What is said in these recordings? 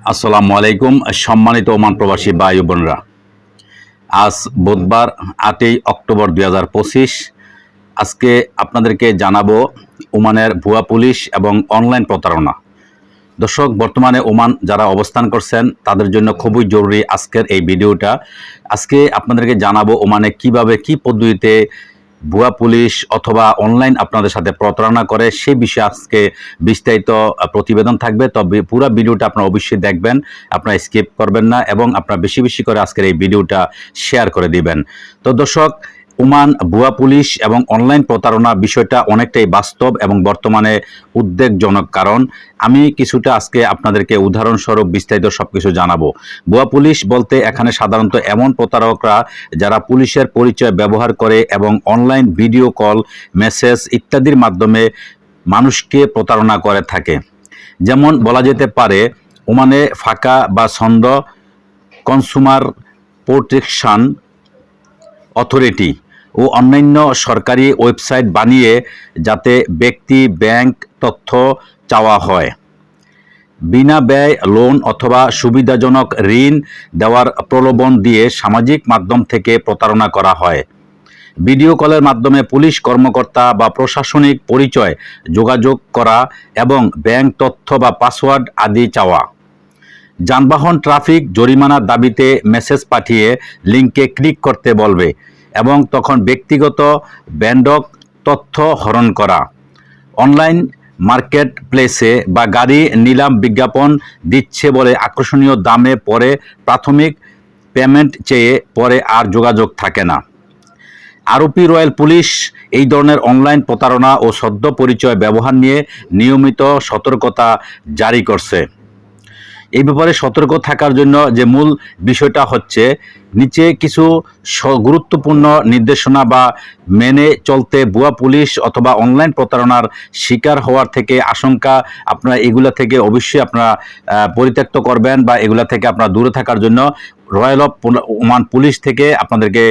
আসসালামু আলাইকুম, সম্মানিত ওমান প্রবাসী ভাই বোনরা। আজ বুধবার আটই অক্টোবর দু হাজার পঁচিশ, আজকে আপনাদেরকে জানাব ওমানের ভুয়া পুলিশ এবং অনলাইন প্রতারণা। দর্শক, বর্তমানে ওমান যারা অবস্থান করছেন, তাদের জন্য খুবই জরুরি আজকের এই ভিডিওটা। আজকে আপনাদেরকে জানাব ওমানে কীভাবে, কি পদ্ধতিতে ভুয়া পুলিশ অথবা অনলাইন আপনাদের সাথে প্রতারণা করে, সে বিষয়ে আজকে বিস্তারিত প্রতিবেদন থাকবে। তবে পুরো ভিডিওটা আপনারা অবশ্যই দেখবেন, আপনারা স্কিপ করবেন না এবং আপনারা বেশি বেশি করে আজকের এই ভিডিওটা শেয়ার করে দিবেন। তো দর্শক ওমান, ভুয়া পুলিশ এবং অনলাইন প্রতারণা বিষয়টা অনেকটাই বাস্তব এবং বর্তমানে উদ্বেগজনক কারণ। আমি কিছুটা আজকে আপনাদেরকে উদাহরণস্বরূপ বিস্তারিত সবকিছু জানাব। ভুয়া পুলিশ বলতে এখানে সাধারণত এমন প্রতারকরা যারা পুলিশের পরিচয় ব্যবহার করে এবং অনলাইন ভিডিও কল, মেসেজ ইত্যাদির মাধ্যমে মানুষকে প্রতারণা করে থাকে। যেমন বলা যেতে পারে, ওমানে ফাঁকা বা ছন্দ, কনসুমার প্রোটেকশন অথরিটি ও অন্যান্য সরকারি ওয়েবসাইট বানিয়ে যাতে ব্যক্তি, ব্যাংক তথ্য চাওয়া হয়। বিনা ব্যয় লোন অথবা সুবিধাজনক ঋণ দেওয়ার প্রলোভন দিয়ে সামাজিক মাধ্যম থেকে প্রতারণা করা হয়। ভিডিও কলের মাধ্যমে পুলিশ কর্মকর্তা বা প্রশাসনিক পরিচয় যোগাযোগ করা এবং ব্যাংক তথ্য বা পাসওয়ার্ড আদি চাওয়া। যানবাহন, ট্রাফিক, জরিমানার দাবিতে মেসেজ পাঠিয়ে লিঙ্কে ক্লিক করতে বলবে। এবং তখন ব্যক্তিগত ব্যান্ডক তথ্য হরণ করা। অনলাইন মার্কেট প্লেসে বা গাড়ি নিলাম বিজ্ঞাপন দিচ্ছে বলে আকর্ষণীয় দামে পরে প্রাথমিক পেমেন্ট চেয়ে পরে আর যোগাযোগ থাকে না। আরোপি রয়্যাল পুলিশ এই ধরনের অনলাইন প্রতারণা ও সদ্য পরিচয় ব্যবহার নিয়ে নিয়মিত সতর্কতা জারি করছে। এই ব্যাপারে সতর্ক থাকার জন্য যে মূল বিষয়টা হচ্ছে, নিচে কিছু গুরুত্বপূর্ণ নির্দেশনা বা মেনে চলতে ভুয়া পুলিশ অথবা অনলাইন প্রতারণার শিকার হওয়ার থেকে আশঙ্কা আপনারা এগুলা থেকে অবশ্যই আপনারা পরিত্যক্ত করবেন বা এগুলা থেকে আপনারা দূরে থাকার জন্য রয়্যাল অফ ওমান পুলিশ থেকে আপনাদেরকে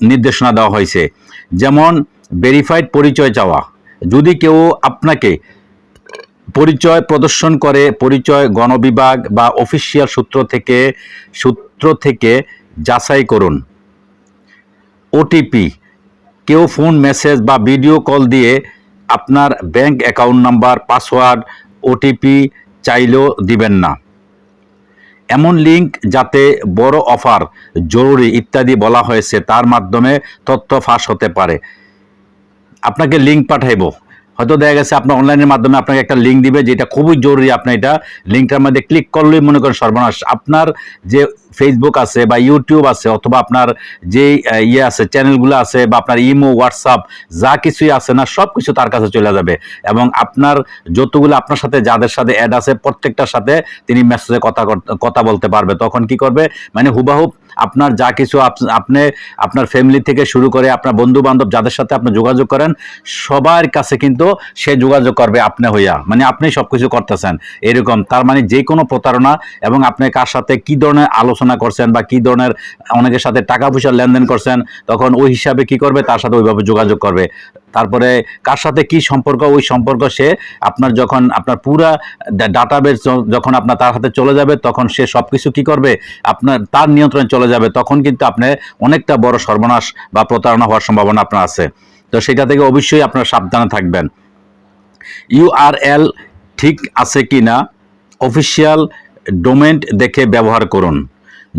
নির্দেশনা দেওয়া হয়েছে। যেমন ভেরিফাইড পরিচয় চাওয়া। যদি কেউ আপনাকে পরিচয় প্রদর্শন করে, পরিচয় গণবিভাগ বা অফিসিয়াল সূত্র থেকে সূত্র থেকে যাচাই করুন। ওটিপি, কেউ ফোন, মেসেজ বা ভিডিও কল দিয়ে আপনার bank account number, password, OTP চাইলেও দিবেন না। এমন লিঙ্ক যাতে বড় অফার, জরুরি ইত্যাদি বলা হয়েছে, তার মাধ্যমে তথ্য ফাঁস হতে পারে। আপনাকে লিঙ্ক পাঠাইবো। হয়তো দেখা গেছে আপনার অনলাইনের মাধ্যমে আপনাকে একটা লিঙ্ক দিবে, যেটা খুবই জরুরি আপনি এটা লিঙ্কটার মধ্যে ক্লিক করলেই মনে করেন সর্বনাশ। আপনার যে ফেসবুক আছে বা ইউটিউব আছে অথবা আপনার যে ইয়ে আছে চ্যানেলগুলো আছে বা আপনার ইমো হোয়াটসঅ্যাপ যা কিছুই আছে না সব কিছু তার কাছে চলে যাবে। এবং আপনার যতগুলো আপনার সাথে, যাদের সাথে অ্যাড আছে, প্রত্যেকটার সাথে তিনি মেসেজে কথা কথা বলতে পারবে। তখন কি করবে? মানে হুবাহুব আপনার যা কিছু আপ- আপনি, আপনার ফ্যামিলি থেকে শুরু করে আপনার বন্ধু বান্ধব যাদের সাথে আপনি যোগাযোগ করেন, সবার কাছে কিন্তু সে যোগাযোগ করবে আপনি হইয়া। মানে আপনি সবকিছু করতেছেন। এরকম। তার মানে যে কোনো প্রতারণা এবং আপনি কার সাথে কি ধরনের আলোচনা করছেন বা কি ধরনের অনেকের সাথে টাকা পয়সার লেনদেন করছেন, তখন ওই হিসাবে কি করবে? তার সাথে ওইভাবে যোগাযোগ করবে। তারপরে কার সাথে কি সম্পর্ক? ওই সম্পর্ক সে আপনার যখন আপনার পুরা ডাটাবেস যখন আপনার তার হাতে চলে যাবে, তখন সে সবকিছু কি করবে? আপনার তার নিয়ন্ত্রণে চলে যাবে। তখন কিন্তু আপনি অনেকটা বড় সর্বনাশ বা প্রতারণা হওয়ার সম্ভাবনা আপনার আছে। তো সেটা থেকে অবশ্যই আপনার সাবধানে থাকবেন। ইউআরএল ঠিক আছে কি না অফিসিয়াল ডোমেন্ট দেখে ব্যবহার করুন।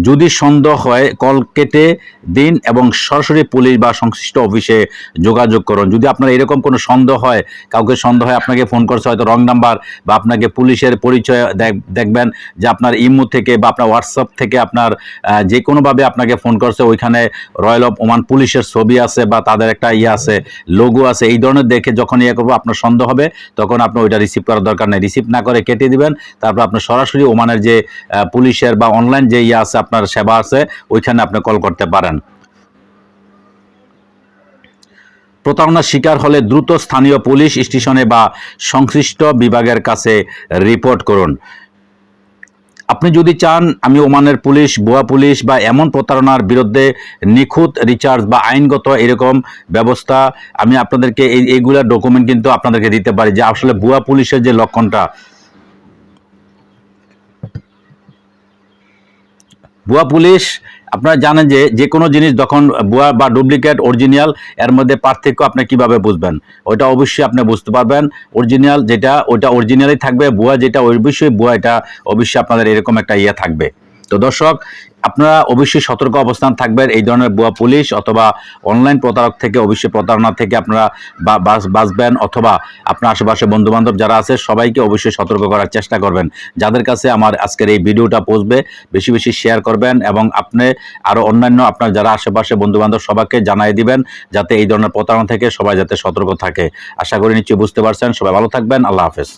যদি সন্দেহ হয়, কল কেটে দিন এবং সরাসরি পুলিশ বা সংশ্লিষ্ট অফিসে যোগাযোগ করুন। যদি আপনার এরকম কোনো সন্দেহ হয়, কাউকে সন্দেহ হয়, আপনাকে ফোন করছে হয়তো রং নাম্বার বা আপনাকে পুলিশের পরিচয় দেখ- দেখবেন যে আপনার ইমো থেকে বা আপনার হোয়াটসঅ্যাপ থেকে আপনার যে কোনোভাবে আপনাকে ফোন করছে, ওইখানে রয়্যাল অফ ওমান পুলিশের ছবি আছে বা তাদের একটা ইয়ে আছে, লোগো আছে, এই ধরনের দেখে যখন ইয়ে করব, আপনার সন্দেহ হবে, তখন আপনি ওইটা রিসিভ করার দরকার নেই। রিসিভ না করে কেটে দিবেন, তারপর আপনি সরাসরি ওমানের যে পুলিশের বা অনলাইন যে ইয়ে আছে আপনার সেবা আছে, ওইখানে আপনি কল করতে পারেন। প্রতারণার শিকার হলে দ্রুত স্থানীয় পুলিশ স্টেশনে বা সংশ্লিষ্ট বিভাগের কাছে রিপোর্ট করুন। আপনি যদি চান, আমি ওমানের পুলিশ বুয়া পুলিশ বা এমন প্রতারণার বিরুদ্ধে নিখুঁত রিচার্জ বা আইনগত এরকম ব্যবস্থা, আমি আপনাদেরকে এই, এইগুলা ডকুমেন্ট কিন্তু আপনাদেরকে দিতে পারি যে আসলে বুয়া পুলিশের যে লক্ষণটা ভুয়া পুলিশ, আপনারা জানেন যে যে কোনো জিনিস যখন বুয়া বা ডুপ্লিকেট অরিজিনাল, এর মধ্যে পার্থক্য আপনি কীভাবে বুঝবেন? ওইটা অবশ্যই আপনি বুঝতে পারবেন। অরিজিনাল যেটা ওটা অরিজিনালই থাকবে বুয়া যেটা অবশ্যই বুয়া এটা অবশ্যই আপনাদের এরকম একটা ইয়ে থাকবে। তো দর্শক, আপনারা অবশ্যই সতর্ক অবস্থান থাকবেন এই ধরনের ভুয়া পুলিশ অথবা অনলাইন প্রতারক থেকে, অবশ্যই প্রতারণা থেকে আপনারা বাঁচবেন অথবা আপনার আশেপাশে বন্ধু বান্ধব যারা আছে, সবাইকে অবশ্যই সতর্ক করার চেষ্টা করবেন। যাদের কাছে আমার আজকের এই ভিডিওটা পৌঁছবে, বেশি বেশি শেয়ার করবেন এবং আপনি আরও অন্যান্য আপনার যারা আশেপাশে বন্ধু বান্ধব সবাইকে জানাই দিবেন, যাতে এই ধরনের প্রতারণা থেকে সবাই যাতে সতর্ক থাকে। আশা করি নিশ্চয়ই বুঝতে পারছেন। সবাই ভালো থাকবেন। আল্লাহ হাফেজ।